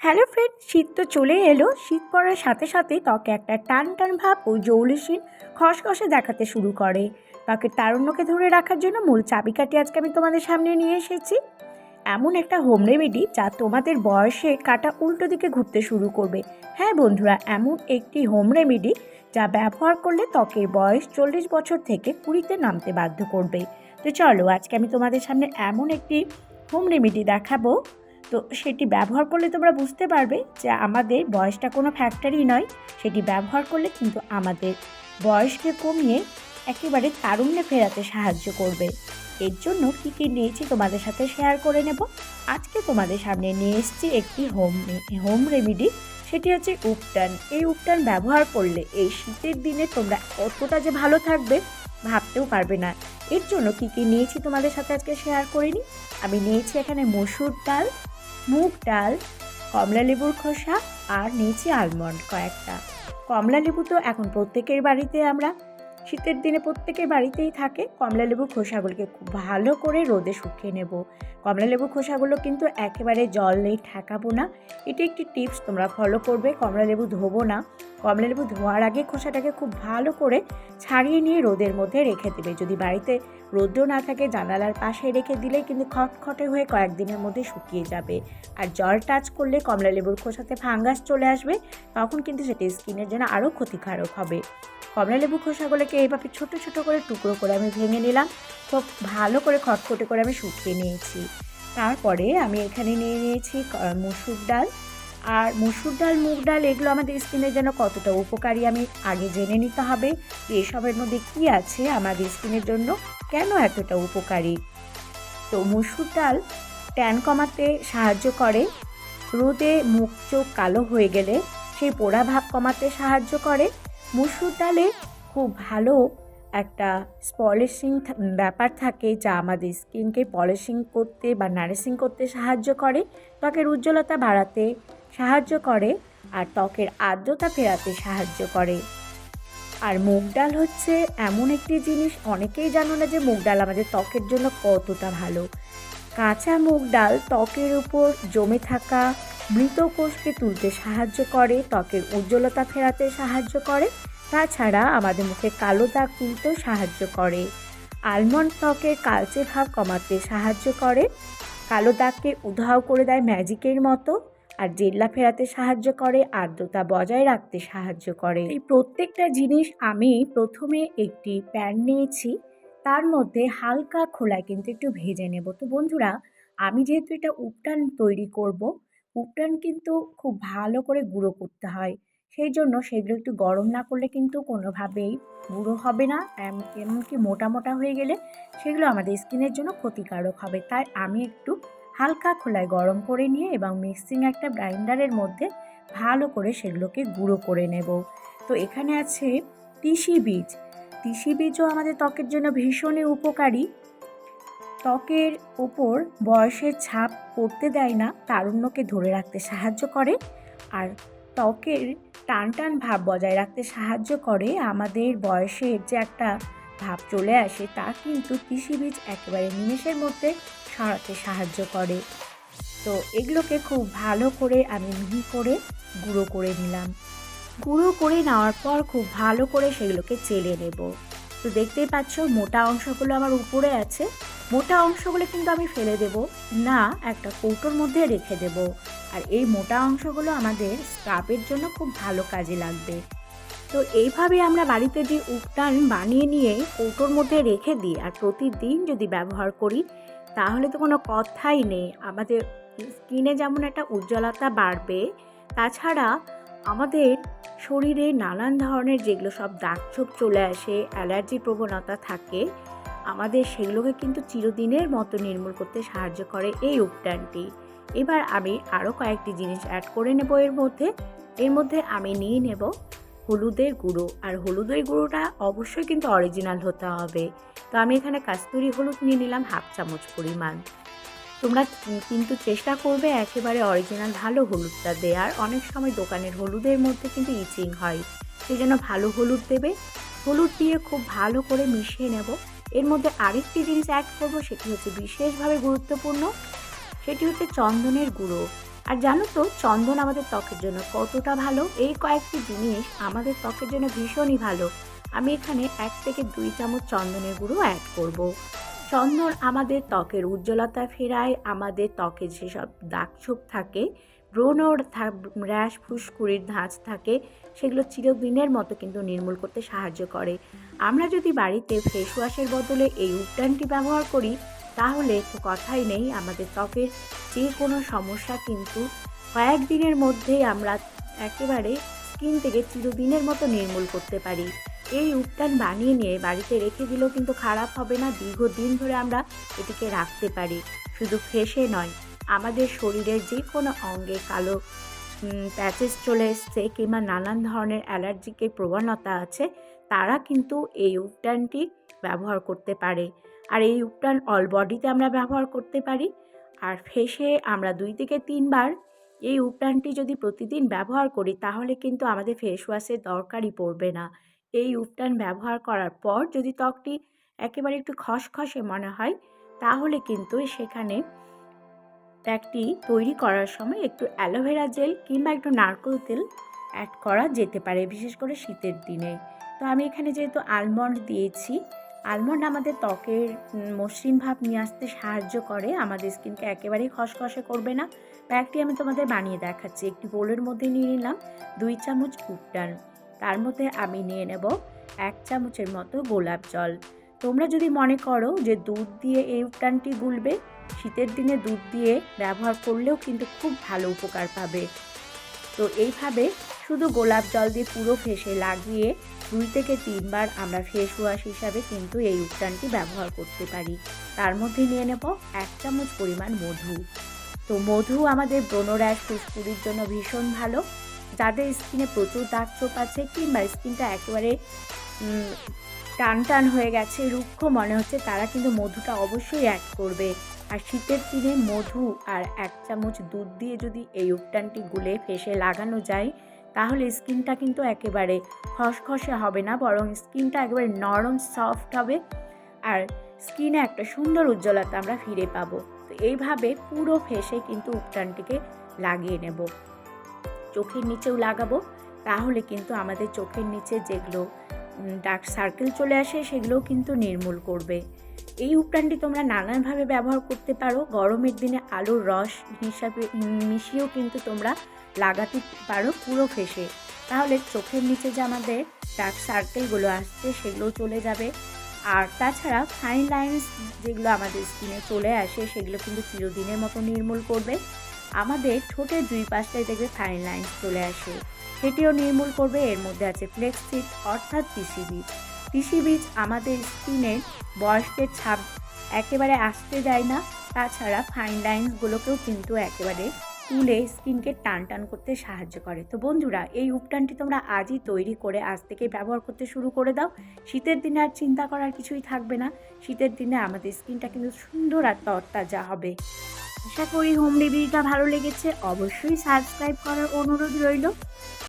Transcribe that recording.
Hello friend শীত তো চলে এলো। শীত পড়ার সাথে সাথে ত্বকে একটা টান টান ভাব ও জৌলুসিন খসখসে দেখাতে শুরু করে। ত্বকের তারুণ্যকে ধরে রাখার জন্য মূল চাবিকাঠি আজকে আমি তোমাদের সামনে নিয়ে এসেছি। এমন একটা হোম রেমেডি যা তোমাদের বয়সে কাটা উল্টো দিকে ঘুরতে শুরু করবে। হ্যাঁ বন্ধুরা, এমন একটি হোম রেমেডি যা ব্যবহার করলে ত্বকের বয়স চল্লিশ বছর থেকে কুড়িতে নামতে বাধ্য করবে। তো চলো আজকে আমি তোমাদের সামনে এমন একটি হোম রেমেডি দেখাবো। তো সেটি ব্যবহার করলে তোমরা বুঝতে পারবে যে আমাদের বয়সটা কোনো ফ্যাক্টরি নয়। সেটি ব্যবহার করলে কিন্তু আমাদের বয়সকে কমিয়ে একেবারে তারুণ্যে ফেরাতে সাহায্য করবে। এর জন্য কী কী নিয়েছি তোমাদের সাথে শেয়ার করে নেব। আজকে তোমাদের সামনে নিয়ে এসেছি একটি হোম হোম রেমিডি। সেটি হচ্ছে উপটান। এই উপটান ব্যবহার করলে এই শীতের দিনে তোমরা কতটা যে ভালো থাকবে ভাবতেও পারবে না। এর জন্য কী কী নিয়েছি তোমাদের সাথে আজকে শেয়ার করে নিই আমি নিয়েছি এখানে মসুর ডাল মুগ ডাল, কমলা লেবুর খোসা আর নিয়েছি আলমন্ড কয়েকটা। কমলা লেবু তো এখন প্রত্যেকের বাড়িতে আমরা শীতের দিনে প্রত্যেকের বাড়িতেই থাকে। কমলা লেবুর খোসাগুলোকে খুব ভালো করে রোদে শুকিয়ে নেব। কমলা লেবুর খোসাগুলো কিন্তু একেবারে জল নেই, ঠেকাবো না। এটি একটি টিপস, তোমরা ফলো করবে, কমলা লেবু ধোবো না। কমলা লেবু ধোয়ার আগে খোসাটাকে খুব ভালো করে ছাড়িয়ে নিয়ে রোদের মধ্যে রেখে দেবে। যদি বাড়িতে রোদ্র না থাকে, জানালার পাশে রেখে দিলেই কিন্তু খটখটে হয়ে কয়েকদিনের মধ্যে শুকিয়ে যাবে। আর জল টাচ করলে কমলা লেবুর খোসাতে ফাঙ্গাস চলে আসবে, তখন কিন্তু সেটি স্কিনের জন্য আরও ক্ষতিকারক হবে। কমলা লেবু খোসাগুলোকে এইভাবে ছোট ছোট করে টুকরো করে আমি ভেঙে নিলাম। খুব ভালো করে খটখটে করে আমি শুকিয়ে নিয়েছি। তারপরে আমি এখানে নিয়ে নিয়েছি মুসুর ডাল। আর মুসুর ডাল, মুগ ডাল এগুলো আমাদের স্কিনের জন্য কতটা উপকারী আমি আগে জেনে নিতে হবে। এসবের মধ্যে কী আছে আমাদের স্কিনের জন্য? কেন এতটা উপকারী? তো মুসুর ডাল ট্যান কমাতে সাহায্য করে। রোদে মুখ চোখ কালো হয়ে গেলে সেই পোড়া ভাব কমাতে সাহায্য করে। মুসুর ডালে খুব ভালো একটা পলিশিং ব্যাপার থাকে যা আমাদের স্কিনকে পলিশিং করতে বা নারিশিং করতে সাহায্য করে। ত্বকের উজ্জ্বলতা বাড়াতে সাহায্য করে আর ত্বকের আর্দ্রতা ফেরাতে সাহায্য করে। আর মুগ ডাল হচ্ছে এমন একটি জিনিস, অনেকেই জানো না যে মুগ ডাল আমাদের ত্বকের জন্য কতটা ভালো। কাঁচা মুগ ডাল ত্বকের উপর জমে থাকা মৃত কোষকে তুলতে সাহায্য করে, ত্বকের উজ্জ্বলতা ফেরাতে সাহায্য করে, তাছাড়া আমাদের মুখে কালো দাগ তুলতেও সাহায্য করে। আলমন্ড ত্বকের কালচে ভাব কমাতে সাহায্য করে, কালো দাগকে উধাও করে দেয় ম্যাজিকের মতো, আর জেল্লা ফেরাতে সাহায্য করে, আর্দ্রতা বজায় রাখতে সাহায্য করে। এই প্রত্যেকটা জিনিস আমি প্রথমে একটি প্যান নিয়েছি, তার মধ্যে হালকা খোলায় কিন্তু একটু ভেজে নেব। তো বন্ধুরা, আমি যেহেতু এটা উপটান তৈরি করব উপটান কিন্তু খুব ভালো করে গুঁড়ো করতে হয়। সেই জন্য সেগুলো একটু গরম না করলে কিন্তু কোনোভাবেই গুঁড়ো হবে না। এম- এমনকি মোটা মোটা হয়ে গেলে সেগুলো আমাদের স্কিনের জন্য ক্ষতিকারক হবে। তাই আমি একটু হালকা খোলায় গরম করে নিয়ে এবং মিক্সিং একটা গ্রাইন্ডারের মধ্যে ভালো করে সেগুলোকে গুঁড়ো করে নেব। তো এখানে আছে তিসি বীজ। তিসি বীজও আমাদের ত্বকের জন্য ভীষণই উপকারী। ত্বকের ওপর বয়সের ছাপ পড়তে দেয় না, তারুণ্যকে ধরে রাখতে সাহায্য করে। আর ত্বকের টান টান ভাব বজায় রাখতে সাহায্য করে। আমাদের বয়সের যে একটা ভাব চলে আসে, তা কিন্তু তিসি বীজ একেবারে নিমেষের মধ্যে সরাতে সাহায্য করে। তো এগুলোকে খুব ভালো করে আমি মিহি করে গুঁড়ো করে নিলাম। গুঁড়ো করে নেওয়ার পর খুব ভালো করে সেগুলোকে চেলে নেব। তো দেখতেই পাচ্ছ, মোটা অংশগুলো আমার উপরে আছে। মোটা অংশগুলো কিন্তু আমি ফেলে দেব। না, একটা কৌটোর মধ্যে রেখে দেব। আর এই মোটা অংশগুলো আমাদের স্ক্রাবের জন্য খুব ভালো কাজে লাগবে। তো এইভাবে আমরা বাড়িতে যে উপটান বানিয়ে নিয়ে কৌটোর মধ্যে রেখে দিই আর প্রতিদিন যদি ব্যবহার করি, তাহলে তো কোনো কথাই নেই। আমাদের স্কিনে যেমন একটা উজ্জ্বলতা বাড়বে, তাছাড়া আমাদের শরীরে নানান ধরনের যেগুলো সব দাগছোপ চলে আসে, অ্যালার্জি প্রবণতা থাকে আমাদের সেগুলোকে কিন্তু চিরদিনের মতো নির্মূল করতে সাহায্য করে এই উপটানটি এবার আমি আরও কয়েকটি জিনিস অ্যাড করে নেব এর মধ্যে। এর মধ্যে আমি নিয়ে নেব হলুদের গুঁড়ো। আর হলুদের গুঁড়োটা অবশ্যই কিন্তু অরিজিনাল হতে হবে। তো আমি এখানে কাস্তুরি হলুদ নিয়ে নিলাম হাফ চামচ পরিমাণ। তোমরা কিন্তু চেষ্টা করবে একেবারে অরিজিনাল ভালো হলুদটা দেওয়ার অনেক সময় দোকানের হলুদের মধ্যে কিন্তু ইচিং হয়। সেই জন্য ভালো হলুদ দেবে। হলুদ দিয়ে খুব ভালো করে মিশিয়ে নেব। এর মধ্যে আরেকটি জিনিস অ্যাড করব, সেটি হচ্ছে বিশেষভাবে গুরুত্বপূর্ণ, সেটি হচ্ছে চন্দনের গুঁড়ো। আর জানো তো, চন্দন আমাদের ত্বকের জন্য কতটা ভালো? এই কয়েকটি জিনিস আমাদের ত্বকের জন্য ভীষণই ভালো। আমি এখানে এক থেকে দুই চামচ চন্দনের গুঁড়ো অ্যাড করব। চন্দন আমাদের ত্বকের উজ্জ্বলতা ফেরায়, আমাদের ত্বকে যেসব দাগছোপ থাকে ব্রণর র্যাশ ফুসকুড়ির ধাঁচ থাকে, সেগুলো চিরদিনের মতো কিন্তু নির্মূল করতে সাহায্য করে। আমরা যদি বাড়িতে ফেস ওয়াশের বদলে এই উদ্যানটি ব্যবহার করি, তাহলে তো কথাই নেই, আমাদের ত্বকের যে কোনো সমস্যা কিন্তু কয়েকদিনের মধ্যেই আমরা একেবারে স্কিন থেকে চিরদিনের মতো নির্মূল করতে পারি। এই উদ্যান বানিয়ে নিয়ে বাড়িতে রেখে দিলেও কিন্তু খারাপ হবে না, দীর্ঘদিন ধরে আমরা এটিকে রাখতে পারি। শুধু ফেসে নয় আমাদের শরীরের যে কোনো অঙ্গে কালো প্যাচেস চলে এসছে কিংবা নানান ধরনের অ্যালার্জিকের প্রবণতা আছে, তারা কিন্তু এই উদ্যানটি ব্যবহার করতে পারে। আর এই উপটান অল বডিতে আমরা ব্যবহার করতে পারি। আর ফেসে আমরা দুই থেকে তিনবার এই উপটানটি যদি প্রতিদিন ব্যবহার করি, তাহলে কিন্তু আমাদের ফেস ওয়াশের দরকারই পড়বে না। এই উপটান ব্যবহার করার পর যদি ত্বকটি একেবারে একটু খসখসে মনে হয়, তাহলে কিন্তু সেখানে প্যাকটি তৈরি করার সময় একটু অ্যালোভেরা জেল কিংবা একটু নারকোল তেল অ্যাড করা যেতে পারে, বিশেষ করে শীতের দিনে। তো আমি এখানে যেহেতু আলমন্ড দিয়েছি আলমন্ড আমাদের ত্বকের মসৃণ ভাব নিয়ে আসতে সাহায্য করে, আমাদের স্কিনকে একেবারেই খসখসে করবে না। প্যাকটি আমি তোমাদের বানিয়ে দেখাচ্ছি, একটি বোলের মধ্যে নিয়ে নিলাম দুই চামচ উপটান। তার মধ্যে আমি নিয়ে নেব এক চামচের মতো গোলাপ জল। তোমরা যদি মনে করো যে দুধ দিয়ে এই উপটানটি গুলবে শীতের দিনে দুধ দিয়ে ব্যবহার করলেও কিন্তু খুব ভালো উপকার পাবে। তো এইভাবে শুধু গোলাপ জল দিয়ে পুরো ফেসে লাগিয়ে দুই থেকে তিনবার আমরা ফেস ওয়াশ হিসাবে কিন্তু এই উত্তানটি ব্যবহার করতে পারি। তার মধ্যে নিয়ে নেব এক চামচ পরিমাণ মধু। তো মধু আমাদের ব্রণরাশ ফুসকুড়ির জন্য ভীষণ ভালো। যাদের স্কিনে প্রচুর দাগ চোখ আছে কিংবা স্কিনটা একেবারে টান টান হয়ে গেছে, রুক্ষ মনে হচ্ছে, তারা কিন্তু মধুটা অবশ্যই অ্যাড করবে। আর শীতের দিনে মধু আর এক চামচ দুধ দিয়ে যদি এই উপটানটি গুলে ফেসে লাগানো যায়, তাহলে স্কিনটা কিন্তু একেবারে খসখসে হবে না, বরং স্কিনটা একেবারে নরম, সফট হবে আর স্কিনে একটা সুন্দর উজ্জ্বলতা আমরা ফিরে পাবো। তো এইভাবে পুরো ফেসে কিন্তু উপটানটিকে লাগিয়ে নেব। চোখের নিচেও লাগাবো, তাহলে কিন্তু আমাদের চোখের নিচে যেগুলো ডার্ক সার্কেল চলে আসে, সেগুলোও কিন্তু নির্মূল করবে। এই উপটানটি তোমরা নানানভাবে ব্যবহার করতে পারো। গরমের দিনে আলুর রস হিসাবে মিশিয়েও কিন্তু তোমরা লাগাতে পারো পুরো ফেসে তাহলে চোখের নিচে যে আমাদের ডার্ক সার্কেলগুলো আসছে, সেগুলোও চলে যাবে। আর তাছাড়া ফাইন লাইন্স যেগুলো আমাদের স্কিনে চলে আসে, সেগুলো কিন্তু চিরদিনের মতো নির্মূল করবে। আমাদের ঠোঁটের দুই পাশটায় দেখবে ফাইন লাইন্স চলে আসে। সেটিও নির্মূল করবে। এর মধ্যে আছে ফ্লেক্সিড অর্থাৎ তিসি বীজ তিসি বীজ আমাদের স্কিনের বয়স্কের ছাপ একেবারে আসতে দেয় না। তাছাড়া ফাইন লাইন্সগুলোকেও কিন্তু একেবারে তুলে স্কিনকে টান টান করতে সাহায্য করে। তো বন্ধুরা, এই উপটানটি তোমরা আজই তৈরি করে আজ থেকে ব্যবহার করতে শুরু করে দাও। শীতের দিনে আর চিন্তা করার কিছুই থাকবে না। শীতের দিনে আমাদের স্কিনটা কিন্তু সুন্দর আর তরতাজা হবে। আশা করি হোম রেভিউটা ভালো লেগেছে। অবশ্যই সাবস্ক্রাইব করার অনুরোধ রইল।